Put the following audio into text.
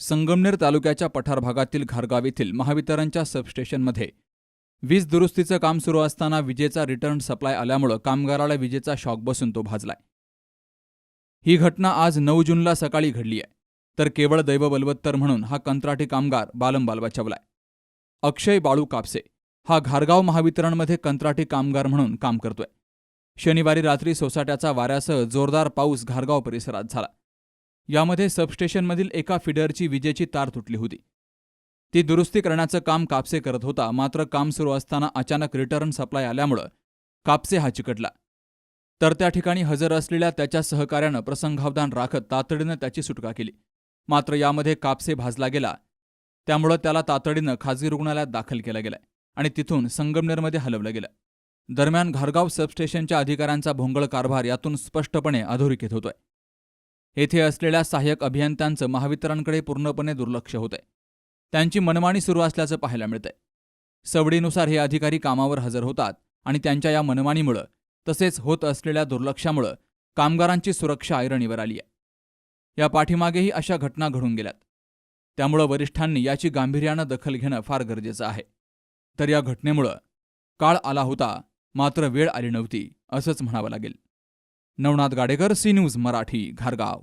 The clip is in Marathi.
संगमनेर तालुक्याच्या पठार भागातील घारगाव येथील महावितरणच्या सबस्टेशनमध्ये वीज दुरुस्तीचं काम सुरू असताना विजेचा रिटर्न सप्लाय आल्यामुळं कामगाराला विजेचा शॉक बसून तो भाजलाय. ही घटना आज नऊ जूनला सकाळी घडली आहे. तर केवळ दैव बलवत्तर म्हणून हा कंत्राटी कामगार बालंबाल बचावलाय. अक्षय बाळू कापसे हा घारगाव महावितरणमध्ये कंत्राटी कामगार म्हणून काम करतोय. शनिवारी रात्री सोसाट्याचा वाऱ्यासह जोरदार पाऊस घारगाव परिसरात झाला. यामध्ये सबस्टेशनमधील एका फिडरची विजेची तार तुटली होती. ती दुरुस्ती करण्याचं काम कापसे करत होता मात्र काम सुरू असताना अचानक रिटर्न सप्लाय आल्यामुळं कापसे हा चिकटला. तर त्या ठिकाणी हजर असलेल्या त्याच्या सहकार्यानं प्रसंगावधान राखत तातडीनं त्याची सुटका केली. मात्र यामध्ये कापसे भाजला गेला. त्यामुळं त्याला तातडीनं खाजगी रुग्णालयात दाखल केला गेलाय आणि तिथून संगमनेरमध्ये हलवलं गेलं. दरम्यान घारगाव सबस्टेशनच्या अधिकाऱ्यांचा भोंगळ कारभार यातून स्पष्टपणे अधोरेखित होतोय. येथे असलेल्या सहाय्यक अभियंत्यांचं महावितरणकडे पूर्णपणे दुर्लक्ष होतंय. त्यांची मनमानी सुरू असल्याचं पाहायला मिळतंय. सवडीनुसार हे अधिकारी कामावर हजर होतात आणि त्यांच्या या मनमानीमुळं तसेच होत असलेल्या दुर्लक्षामुळं कामगारांची सुरक्षा ऐरणीवर आली आहे. या पाठीमागेही अशा घटना घडून गेल्यात. त्यामुळं वरिष्ठांनी याची गांभीर्यानं दखल घेणं फार गरजेचं आहे. तर या घटनेमुळं काळ आला होता मात्र वेळ आली नव्हती असंच म्हणावं लागेल. Navnath Gadekar C news Marathi घारगाव.